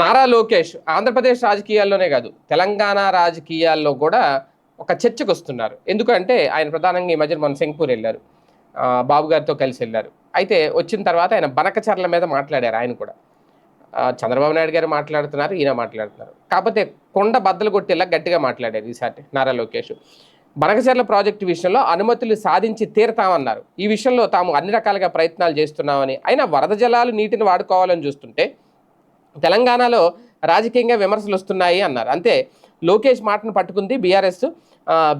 నారా లోకేష్ ఆంధ్రప్రదేశ్ రాజకీయాల్లోనే కాదు తెలంగాణ రాజకీయాల్లో కూడా ఒక చర్చకు వస్తున్నారు ఎందుకంటే ఆయన ప్రధానంగా ఈ మధ్యన మన సింగపూర్ వెళ్ళారు. బాబు గారితో కలిసి వెళ్ళారు. అయితే వచ్చిన తర్వాత ఆయన బనకచర్ల మీద మాట్లాడారు ఆయన కూడా. చంద్రబాబు నాయుడు గారు మాట్లాడుతున్నారు ఈయన మాట్లాడుతున్నారు. కాకపోతే కొండ బద్దలు కొట్టేలా గట్టిగా మాట్లాడారు ఈసారి నారా లోకేష్. బనకచర్ల ప్రాజెక్టు విషయంలో అనుమతులు సాధించి తీరతామన్నారు. ఈ విషయంలో తాము అన్ని రకాలుగా ప్రయత్నాలు చేస్తున్నామని అయినా వరద జలాలు నీటిని వాడుకోవాలని చూస్తుంటే తెలంగాణలో రాజకీయంగా విమర్శలు వస్తున్నాయి అన్నారు. అంతే లోకేష్ మాటను పట్టుకుంది బీఆర్ఎస్.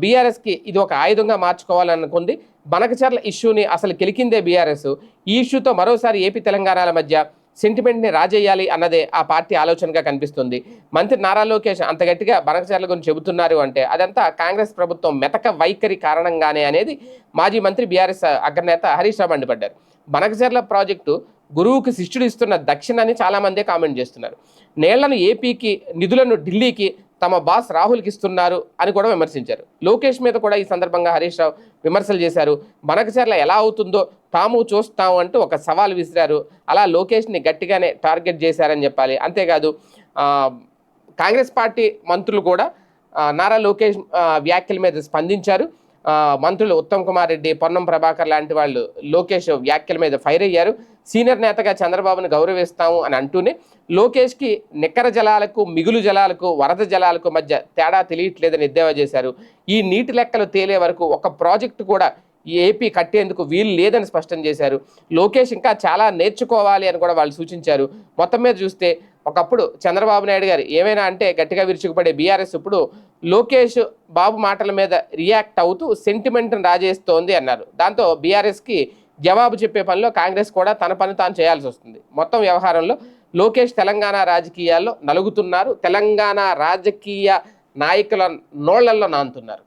బీఆర్ఎస్కి ఇది ఒక ఆయుధంగా మార్చుకోవాలనుకుంది. బనకచర్ల ఇష్యూని అసలు కెలికిందే బీఆర్ఎస్. ఈ ఇష్యూతో మరోసారి ఏపీ తెలంగాణల మధ్య సెంటిమెంట్ని రాజేయాలి అన్నదే ఆ పార్టీ ఆలోచనగా కనిపిస్తుంది. మంత్రి నారా లోకేష్ అంత గట్టిగా బనకచర్ల గురించి చెబుతున్నారు అంటే అదంతా కాంగ్రెస్ ప్రభుత్వం మెతక వైఖరి కారణంగానే అనేది మాజీ మంత్రి బీఆర్ఎస్ అగ్రనేత హరీష్ రావు మండిపడ్డారు. బనకచర్ల ప్రాజెక్టు గురువుకి శిష్యుడు ఇస్తున్న దక్షిణని చాలామందే కామెంట్ చేస్తున్నారు. నేళ్ళను ఏపీకి నిధులను ఢిల్లీకి తమ బాస్ రాహుల్కి ఇస్తున్నారు అని కూడా విమర్శించారు. లోకేష్ మీద కూడా ఈ సందర్భంగా హరీష్ రావు విమర్శలు చేశారు. బనకచర్ల ఎలా అవుతుందో తాము చూస్తాము అంటూ ఒక సవాల్ విసిరారు. అలా లోకేష్ని గట్టిగానే టార్గెట్ చేశారని చెప్పాలి. అంతేకాదు కాంగ్రెస్ పార్టీ మంత్రులు కూడా నారా లోకేష్ వ్యాఖ్యల మీద స్పందించారు. మంత్రులు ఉత్తమ్ కుమార్ రెడ్డి పొన్నం ప్రభాకర్ లాంటి వాళ్ళు లోకేష్ వ్యాఖ్యల మీద ఫైర్ అయ్యారు. సీనియర్ నేతగా చంద్రబాబును గౌరవిస్తాము అని అంటూనే లోకేష్కి నిక్కర జలాలకు మిగులు జలాలకు వరద జలాలకు మధ్య తేడా తెలియట్లేదని ఎద్దేవా చేశారు. ఈ నీటి లెక్కలు తేలే వరకు ఒక ప్రాజెక్టు కూడా ఏపీ కట్టేందుకు వీలు లేదని స్పష్టం చేశారు. లోకేష్ ఇంకా చాలా నేర్చుకోవాలి అని కూడా వాళ్ళు సూచించారు. మొత్తం మీద చూస్తే ఒకప్పుడు చంద్రబాబు నాయుడు గారు ఏమైనా అంటే గట్టిగా విరుచుకుపడే బీఆర్ఎస్ ఇప్పుడు లోకేష్ బాబు మాటల మీద రియాక్ట్ అవుతూ సెంటిమెంట్ని రాజేస్తోంది అన్నారు. దాంతో బీఆర్ఎస్కి జవాబు చెప్పే పనిలో కాంగ్రెస్ కూడా తన పని తాను చేయాల్సి వస్తుంది. మొత్తం వ్యవహారంలో లోకేష్ తెలంగాణ రాజకీయాల్లో నలుగుతున్నారు. తెలంగాణ రాజకీయ నాయకుల నోళ్ళల్లో నానుతున్నారు